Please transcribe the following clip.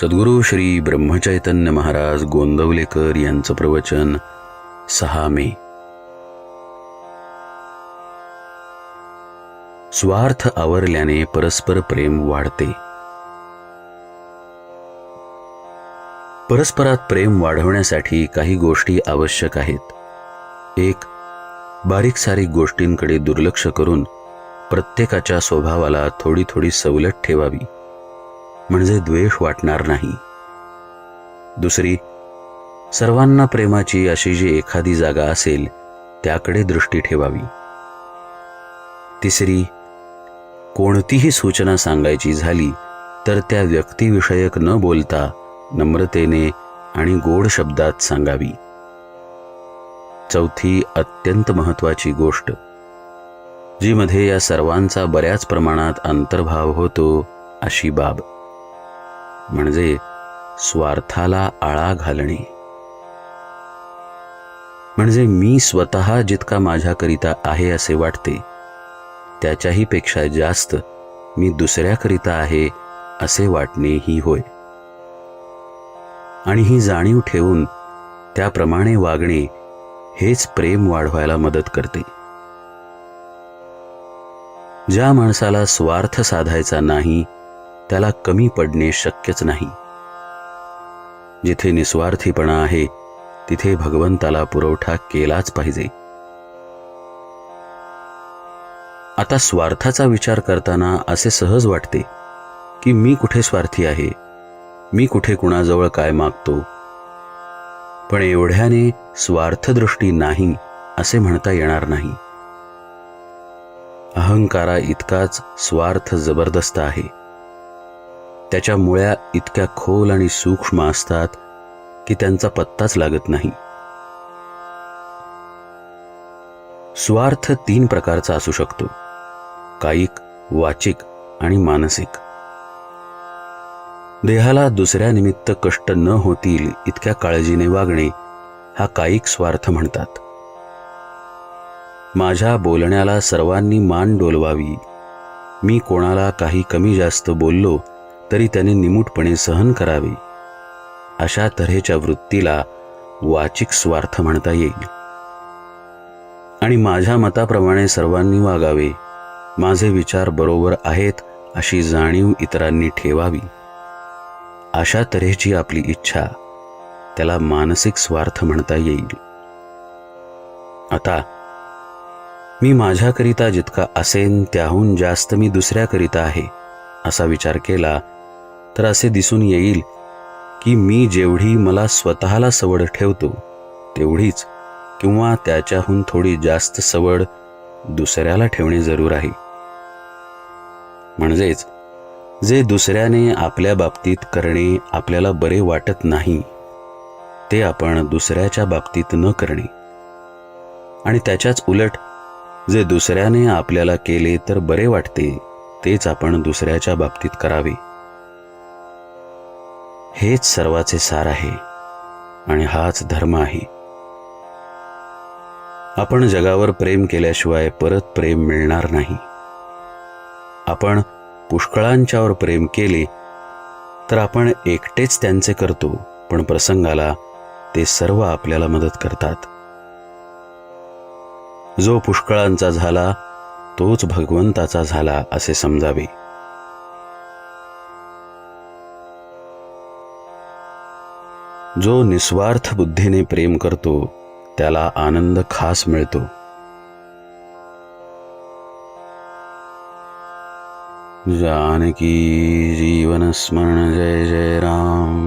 सद्गुरू श्री ब्रह्मचैतन्य महाराज गोंदवलेकर यांचं प्रवचन सहा मे. स्वार्थ आवरल्याने परस्पर प्रेम वाढते. परस्परात प्रेम वाढवण्यासाठी काही गोष्टी आवश्यक आहेत. एक बारीक सारीक गोष्टींकडे दुर्लक्ष करून प्रत्येकाच्या स्वभावाला थोडी थोडी सवलत ठेवावी. म्हणजे द्वेष वाटणार नाही. दुसरी सर्वांना प्रेमाची अशी जी एखादी जागा असेल त्याकडे दृष्टी ठेवावी. तिसरी कोणतीही सूचना सांगायची झाली तर त्या व्यक्तिविषयक न बोलता नम्रतेने आणि गोड शब्दात सांगावी. चौथी अत्यंत महत्वाची गोष्ट जी मध्ये या सर्वांचा बऱ्याच प्रमाणात अंतर्भाव होतो अशी बाब. म्हणजे स्वार्थाला आळा घालणे. म्हणजे मी स्वतः जितका माझ्याकरिता आहे असे वाटते त्याच्याही पेक्षा जास्त मी दुसऱ्याकरिता आहे असे वाटणे ही होय. आणि ही जाणीव ठेवून त्याप्रमाणे वागणे हेच प्रेम वाढवायला मदत करते. ज्या माणसाला स्वार्थ साधायचा नाही त्याला कमी पडणे शक्यच नाही. जिथे निस्वार्थीपणा आहे तिथे भगवंताला पुरवठा केलाच पाहिजे. आता स्वार्थाचा विचार करताना असे सहज वाटते की मी कुठे स्वार्थी आहे मी कुठे कुणाजवळ काय मागतो. पण एवढ्याने स्वार्थदृष्टी नाही असे म्हणता येणार नाही. अहंकारा इतकाच स्वार्थ जबरदस्त आहे. त्याच्या मुळ्या इतक्या खोल आणि सूक्ष्म असतात की त्यांचा पत्ताच लागत नाही. स्वार्थ तीन प्रकारचा असू शकतो. कायिक वाचिक आणि मानसिक. देहाला दुसऱ्या निमित्त कष्ट न होतील इतक्या काळजीने वागणे हा कायिक स्वार्थ म्हणतात. माझ्या बोलण्याला सर्वांनी मान डोलवावी. मी कोणाला काही कमी जास्त बोललो तरी त्याने निमूटपणे सहन करावे. अशा तऱ्हेच्या वृत्तीला वाचिक स्वार्थ म्हणता येईल. आणि माझ्या मताप्रमाणे सर्वांनी वागावे. माझे विचार बरोबर आहेत अशी जाणीव इतरांनी ठेवावी. अशा तऱ्हेची आपली इच्छा त्याला मानसिक स्वार्थ म्हणता येईल. आता मी माझ्याकरिता जितका असेन त्याहून जास्त मी दुसऱ्याकरिता आहे असा विचार केला तर असे दिसून येईल की मी जेवढी मला स्वतःला सवड ठेवतो तेवढीच किंवा त्याच्याहून थोडी जास्त सवड दुसऱ्याला ठेवणे जरूर आहे. म्हणजेच जे दुसऱ्याने आपल्या बाबतीत करणे आपल्याला बरे वाटत नाही ते आपण दुसऱ्याच्या बाबतीत न करणे. आणि त्याच्याच उलट जे दुसऱ्याने आपल्याला केले तर बरे वाटते तेच आपण दुसऱ्याच्या बाबतीत करावे. हेच सर्वाचे सार आहे आणि हाच धर्म आहे. आपण जगावर प्रेम केल्याशिवाय परत प्रेम मिळणार नाही. आपण पुष्कळांच्यावर प्रेम केले तर आपण एकटेच त्यांचे करतो पण प्रसंगाला ते सर्व आपल्याला मदत करतात. जो पुष्कळांचा झाला तोच भगवंताचा झाला असे समजावे. जो निस्वार्थ बुद्धीने प्रेम करतो त्याला आनंद खास मिळतो. जानकी जीवन स्मरण जय जय राम.